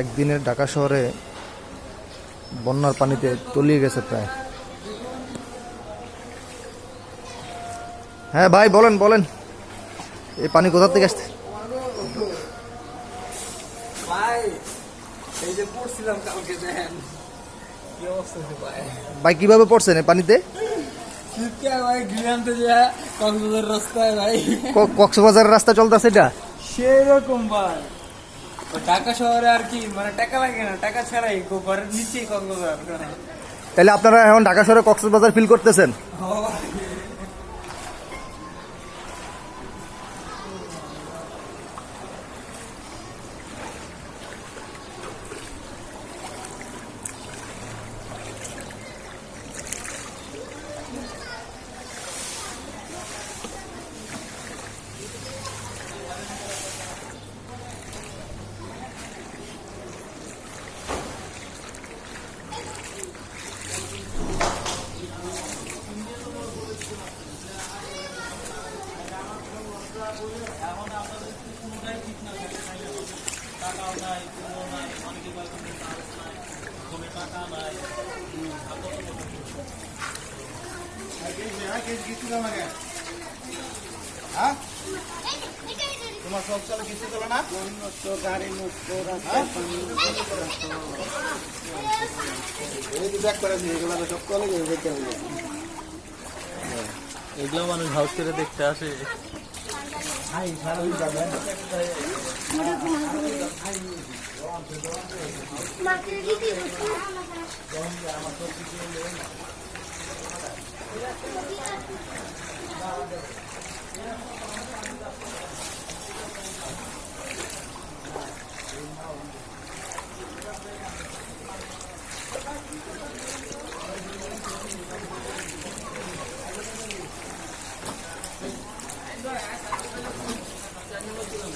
একদিনের ঢাকা শহরে বন্যার পানিতে তলিয়ে গেছে প্রায়। হ্যাঁ ভাই বলেন বলেন। এই পানি কোথা থেকে আসছে? ভাই কীভাবে পড়ছেন পানিতে? কক্সবাজারের রাস্তা চলতেছে এটা? সেই রকম ভাই। ঢাকা শহরে আর কি মানে টাকা লাগে না টাকা ছাড়াই ঘরের নিচেই কক্সবাজার। তাহলে আপনারা এখন ঢাকা শহরে কক্সবাজার ফিল করতেছেন? তোমার সব চলে কিছু চলে না এই যে ব্যাক করে দিয়ে এগুলো সব চলে গেছে দেখতে হবে এগুলো মানুষ হাউস করে দেখতে আসে। সাইদুল